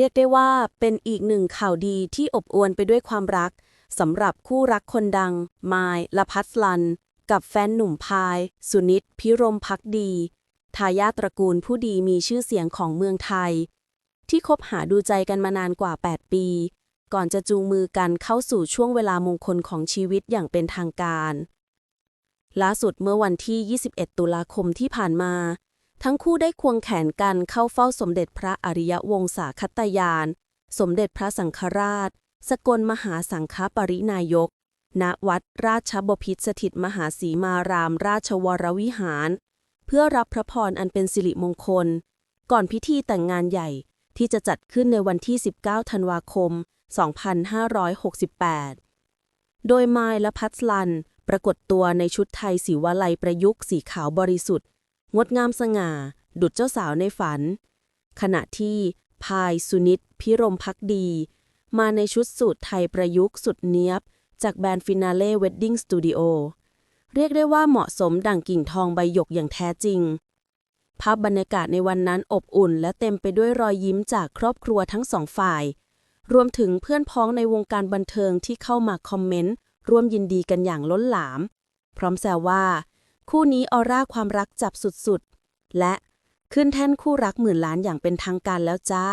เรียกได้ว่าเป็นอีกหนึ่งข่าวดีที่อบอวลไปด้วยความรักสำหรับคู่รักคนดัง มายละพัสลัน กับแฟนหนุ่มพาย สุนิตพิรมพักดี ทายาทตระกูลผู้ดีมีชื่อเสียงของเมืองไทย ที่คบหาดูใจกันมานานกว่า 8 ปี ก่อนจะจูงมือกันเข้าสู่ช่วงเวลามงคลของชีวิตอย่างเป็นทางการ ล่าสุดเมื่อวันที่ 21 ตุลาคมที่ผ่านมา ทั้งคู่ได้ควงแขนกันเข้าเฝ้าสมเด็จพระอริยวงศาคตยาน สมเด็จพระสังฆราช สกลมหาสังฆปรินายก ณ วัดราชบพิตรสถิตมหาสีมารามราชวรวิหาร เพื่อรับพระพรอันเป็นสิริมงคล ก่อนพิธีแต่งงานใหญ่ที่จะจัดขึ้นในวันที่ 19 ธันวาคม 2568 โดยไมายและพัสลัน ปรากฏตัวในชุดไทยสีวลัยประยุกต์สีขาวบริสุทธิ์ งดงามสง่า ดุจเจ้าสาวในฝัน ขณะที่พายสุนิตพิรมพักดี มาในชุดสูทไทยประยุกต์สุดเนียบ จากแบรนด์ฟินาเล่เวดดิ้งสตูดิโอเรียกได้ว่าเหมาะสมดั่งกิ่งทองใบหยกอย่างแท้จริง ภาพบรรยากาศในวันนั้นอบอุ่น และเต็มไปด้วยรอยยิ้มจากครอบครัวทั้งสองฝ่าย รวมถึงเพื่อนพ้องในวงการบันเทิงที่เข้ามาคอมเมนต์ ร่วมยินดีกันอย่างล้นหลาม พร้อมแซวว่า คู่นี้ออร่าความรักจับสุดๆ และขึ้นแท่นคู่รักหมื่นล้านอย่างเป็นทางการแล้วจ้า